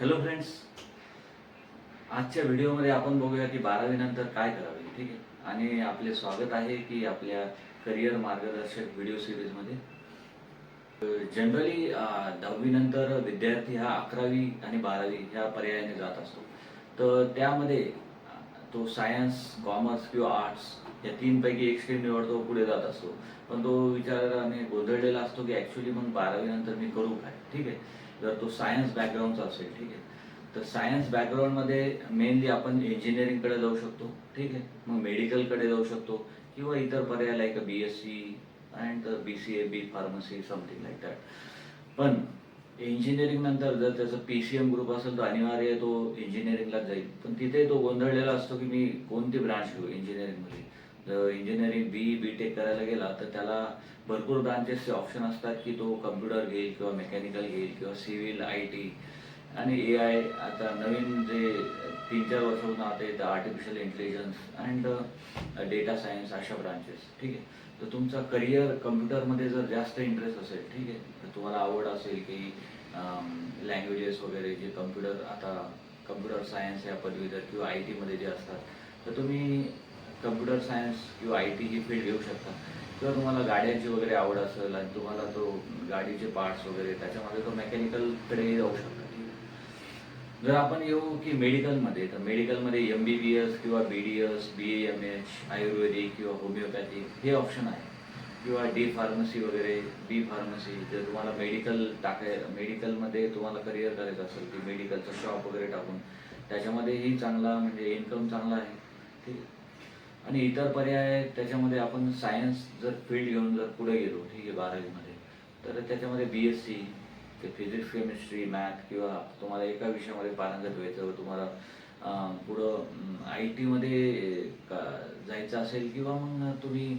Hello friends आजच्या व्हिडिओमध्ये आपण बघूया की बारावीनंतर काय करावे ठीक आहे? आणि आपले स्वागत आहे की आपल्या करिअर मार्गदर्शक व्हिडिओ सिरीजमध्ये जनरली दहावीनंतर विद्यार्थी हा अकरावी आणि बारावी ह्या पर्यायाने जात असतो. तर त्यामध्ये तो सायन्स कॉमर्स किंवा आर्ट्स या तीनपैकी एक स्ट्रीम निवडतो पुढे जात असतो. पण तो विचाराने गोंधळलेला असतो की ॲक्च्युली मग बारावी नंतर मी करू काय? ठीक आहे. जर तो सायन्स बॅकग्राऊंडचा असेल ठीक आहे. तर सायन्स बॅकग्राऊंडमध्ये मेनली आपण इंजिनिअरिंगकडे जाऊ शकतो ठीक आहे. मग मेडिकलकडे जाऊ शकतो किंवा इतर पर्याय like B S C and B C A B pharmacy something like that पण इंजिनिअरिंग नंतर जर त्याचा पी सी एम ग्रुप असेल तर अनिवार्य तो इंजिनिअरिंगला जाईल. पण तिथे तो गोंधळलेला असतो की मी कोणती ब्रांच घेऊ इंजिनिअरिंगमध्ये इंजिनिअरिंग बी बी टेक करायला गेला तर त्याला भरपूर ब्रांचेसचे ऑप्शन असतात की तो कम्प्युटर घेईल किंवा मेकॅनिकल घेईल किंवा सिव्हिल आय टी आणि ए आय आता नवीन जे तीन चार वर्षापासून आता येतं artificial intelligence and data science अशा ब्रांचेस ठीक आहे? तर तुमचा करिअर कम्प्युटरमध्ये जर जास्त इंटरेस्ट असेल ठीक आहे? तर तुम्हाला आवड असेल की um, लँग्वेजेस वगैरे जे कम्प्युटर आता कम्प्युटर सायन्स या पदवीधर किंवा आय टीमध्ये जे असतात तर तुम्ही कम्प्युटर सायन्स किंवा आय टी ही फील्ड घेऊ शकता. किंवा तुम्हाला गाड्यांची वगैरे आवड असेल आणि तुम्हाला तो गाडीचे पार्ट्स वगैरे त्याच्यामध्ये तो मेकॅनिकलकडेही जाऊ शकता. ठीक आहे जर आपण येऊ की मेडिकलमध्ये तर मेडिकलमध्ये एम बी बी एस किंवा B D S B M H Ayurvedic किंवा होमिओपॅथिक हे ऑप्शन आहे. किंवा डी फार्मसी वगैरे बी फार्मसी जर तुम्हाला मेडिकल टाकाय मेडिकलमध्ये तुम्हाला करिअर करायचं असेल की मेडिकलचं शॉप वगैरे टाकून त्याच्यामध्येही चांगला म्हणजे इन्कम चांगला आहे. ठीक आहे? आणि इतर पर्याय त्याच्यामध्ये आपण सायन्स जर फील्ड घेऊन जर पुढे गेलो ठीक आहे बारावीमध्ये तर त्याच्यामध्ये बी एस सी ते फिजिक्स केमिस्ट्री मॅथ किंवा तुम्हाला एका विषयामध्ये पारंगत व्हायचं व तुम्हाला पुढं आय टीमध्ये जायचं असेल किंवा मग तुम्ही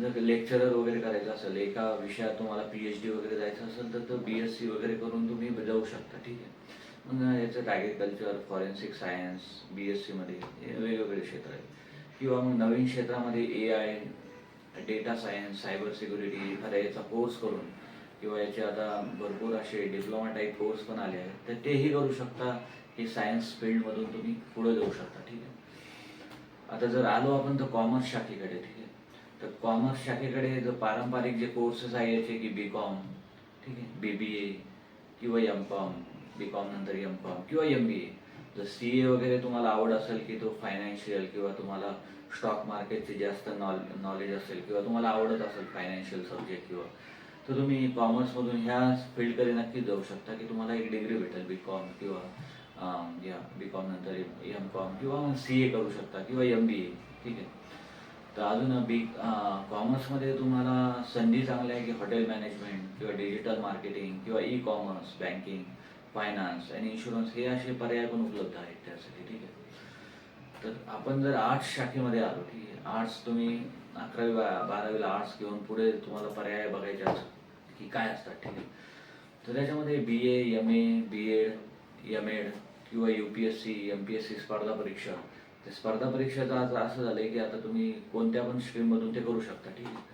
जर लेक्चरर वगैरे करायचं असेल एका विषयात तुम्हाला पी एच डी वगैरे जायचं असेल तर बी एस सी वगैरे करून तुम्ही जाऊ शकता ठीक आहे. मग याच्यात agriculture forensic science B S सीमध्ये हे वेगवेगळे क्षेत्र आहेत. किंवा मग नवीन क्षेत्रामध्ये A I data science cyber security एखाद्या याचा कोर्स करून किंवा याचे आता भरपूर असे डिप्लोमा टाईप कोर्स पण आले आहेत तर तेही करू शकता. हे सायन्स फील्डमधून तुम्ही पुढे जाऊ शकता ठीक आहे? आता जर आलो आपण तर कॉमर्स शाखेकडे ठीक आहे? तर कॉमर्स शाखेकडे जर पारंपरिक जे कोर्सेस आहे याचे की बी कॉम ठीक आहे? बी बी ए किंवा एम कॉम बी कॉम नंतर एम कॉम किंवा एम बी ए जर सी ए वगैरे तुम्हाला आवड असेल की तो फायनान्शियल किंवा तुम्हाला स्टॉक मार्केटचे जास्त नॉल नॉलेज असेल किंवा तुम्हाला आवडत असेल फायनान्शियल सब्जेक्ट किंवा तर तुम्ही कॉमर्समधून ह्या फील्डकडे नक्कीच जाऊ शकता की तुम्हाला एक डिग्री भेटेल बी कॉम किंवा या बी कॉम नंतर एम कॉम किंवा सी ए करू शकता किंवा एम बी ए ठीक आहे? तर अजून बी कॉमर्समध्ये तुम्हाला संधी चांगल्या आहे की हॉटेल मॅनेजमेंट किंवा डिजिटल मार्केटिंग किंवा ई कॉमर्स बँकिंग फायनान्स आणि इन्शुरन्स हे असे पर्याय पण उपलब्ध आहेत त्यासाठी ठीक आहे. तर आपण जर आर्ट्स शाखेमध्ये आलो ठीक आहे. आर्ट्स तुम्ही अकरावी बारावीला आर्ट्स घेऊन पुढे तुम्हाला पर्याय बघायचे असतात की काय असतात ठीक आहे. तर त्याच्यामध्ये B A M A B ed M ed किंवा U P S C M P S C स्पर्धा परीक्षा. ते स्पर्धा परीक्षेचं आज असं झालं आहे की आता तुम्ही कोणत्या पण स्ट्रीममधून ते करू शकता ठीक आहे.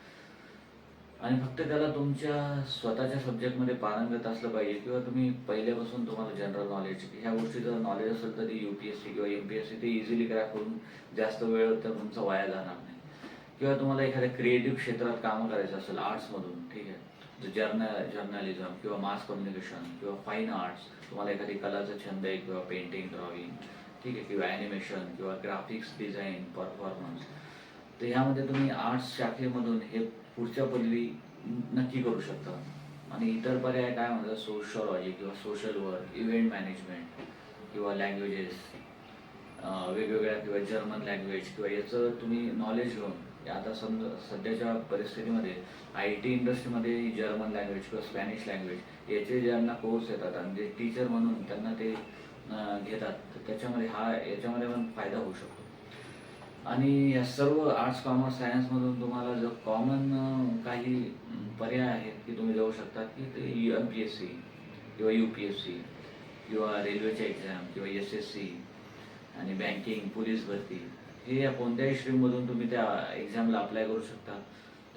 आणि फक्त त्याला तुमच्या स्वतःच्या सब्जेक्टमध्ये पारंगत असलं पाहिजे किंवा तुम्ही पहिल्यापासून तुम्हाला जनरल नॉलेज ह्या गोष्टीचं नॉलेज असेल तर यू पी एस सी किंवा एम पी एस सी ते इझिली क्रॅक करून जास्त वेळ तर तुमचा वाया जाणार नाही. किंवा तुम्हाला एखाद्या क्रिएटिव्ह क्षेत्रात कामं करायचं असेल आर्ट्समधून ठीक आहे. जर्न जर्नलिझम किंवा मास कम्युनिकेशन किंवा फाईन आर्ट्स तुम्हाला एखादी कलाचा छंद आहे किंवा पेंटिंग ड्रॉइंग ठीक आहे किंवा ॲनिमेशन किंवा ग्राफिक्स डिझाईन परफॉर्मन्स तर ह्यामध्ये तुम्ही आर्ट्स शाखेमधून हे पुढच्या पदवी नक्की करू शकता. आणि इतर पर्याय काय म्हणतात? सोशलॉजी किंवा सोशल वर्क इव्हेंट मॅनेजमेंट किंवा लँग्वेजेस वेगवेगळ्या किंवा जर्मन लँग्वेज किंवा याचं तुम्ही नॉलेज घेऊन आता समजा सध्याच्या परिस्थितीमध्ये आय टी इंडस्ट्रीमध्ये जर्मन लँग्वेज किंवा स्पॅनिश लँग्वेज याचे ज्यांना कोर्स येतात आणि जे टीचर म्हणून त्यांना ते घेतात तर त्याच्यामध्ये हा याच्यामध्ये पण फायदा होऊ शकतो. आणि या सर्व आर्ट्स कॉमर्स सायन्समधून तुम्हाला जर कॉमन काही पर्याय आहेत की तुम्ही जाऊ शकता की ते एम पी एस सी किंवा यू पी एस सी किंवा रेल्वेच्या एक्झाम किंवा एस एस सी आणि बँकिंग पोलीस भरती हे या कोणत्याही स्ट्रीममधून तुम्ही त्या एक्झामला अप्लाय करू शकता.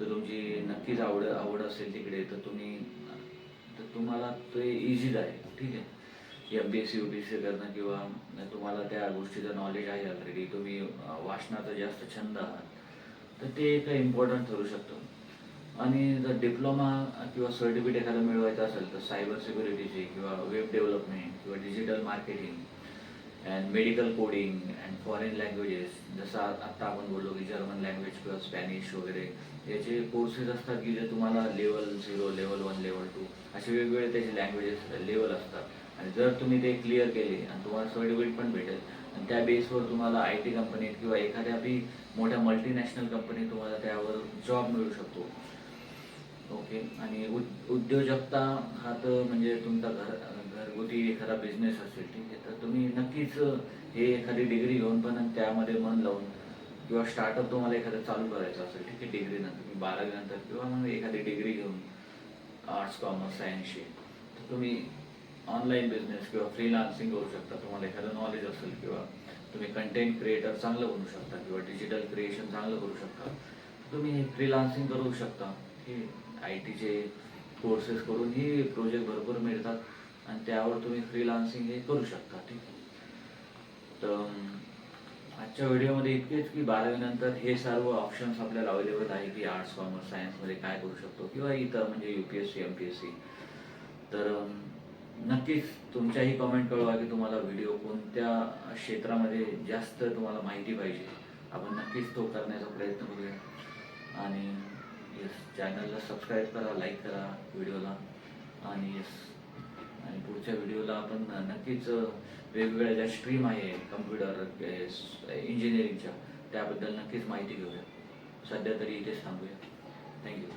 तर तुमची नक्कीच आवड आवड असेल तिकडे तर तुम्ही तर तुम्हाला ते इझी आहे ठीक आहे? M P S C U P S C करणं किंवा तुम्हाला त्या गोष्टीचं नॉलेज आहे ऑलरेडी तुम्ही वाचनाचा जास्त छंद आहात तर ते एक इम्पॉर्टंट ठरू शकतं. आणि जर डिप्लोमा किंवा सर्टिफिकेट एखादं मिळवायचं असेल तर सायबर सिक्युरिटीची किंवा वेब डेव्हलपमेंट किंवा digital marketing and medical coding and foreign languages जसं आत्ता आपण बोललो की जर्मन लँग्वेज किंवा स्पॅनिश वगैरे याचे कोर्सेस असतात की जे तुम्हाला level zero level one level two असे वेगवेगळे त्याचे लँग्वेजेस लेवल असतात. आणि जर तुम्ही ते क्लिअर केले आणि तुम्हाला सर्टिफिकेट पण भेटेल आणि त्या बेसवर तुम्हाला आय टी कंपनीत किंवा एखाद्या बी मोठ्या मल्टीनॅशनल कंपनीत तुम्हाला त्यावर जॉब मिळू शकतो. ओके आणि उद उद्योजकता हा तर म्हणजे तुमचा घर घरगुती एखादा बिझनेस असेल ठीक आहे? तर तुम्ही नक्कीच हे एखादी डिग्री घेऊन पण त्यामध्ये मन लावून किंवा स्टार्टअप तुम्हाला एखादं चालू करायचं असेल ठीक आहे? डिग्री नंतर बारावी नंतर किंवा मग एखादी डिग्री घेऊन आर्ट्स कॉमर्स सायन्सची तर तुम्ही ऑनलाईन बिझनेस किंवा फ्रीलान्सिंग करू शकता. तुम्हाला एखादं नॉलेज असेल किंवा तुम्ही कंटेंट क्रिएटर चांगलं बनू शकता किंवा डिजिटल क्रिएशन चांगलं करू शकता. तुम्ही हे फ्रीलान्सिंग करू शकता. हे आय टीचे कोर्सेस करून ही प्रोजेक्ट भरपूर मिळतात आणि त्यावर तुम्ही फ्रीलान्सिंग हे करू शकता. ठीक आहे. तर आजच्या व्हिडिओमध्ये इतकेच की बारावीनंतर हे सर्व ऑप्शन्स आपल्याला अवेलेबल आहे की आर्ट्स कॉमर्स सायन्समध्ये काय करू शकतो किंवा इतर म्हणजे U P S C M P S C तर नक्कीच तुमच्याही कमेंट कळवा की तुम्हाला व्हिडिओ कोणत्या क्षेत्रामध्ये जास्त तुम्हाला माहिती पाहिजे. आपण नक्कीच तो करण्याचा प्रयत्न करूया. आणि येस चॅनलला सबस्क्राईब करा लाईक करा व्हिडिओला आणि येस आणि पुढच्या व्हिडिओला आपण नक्कीच वेगवेगळ्या ज्या स्ट्रीम आहे कम्प्युटर इंजिनिअरिंगच्या त्याबद्दल नक्कीच माहिती घेऊया. सध्या तरी इथेच थांबूया. थँक्यू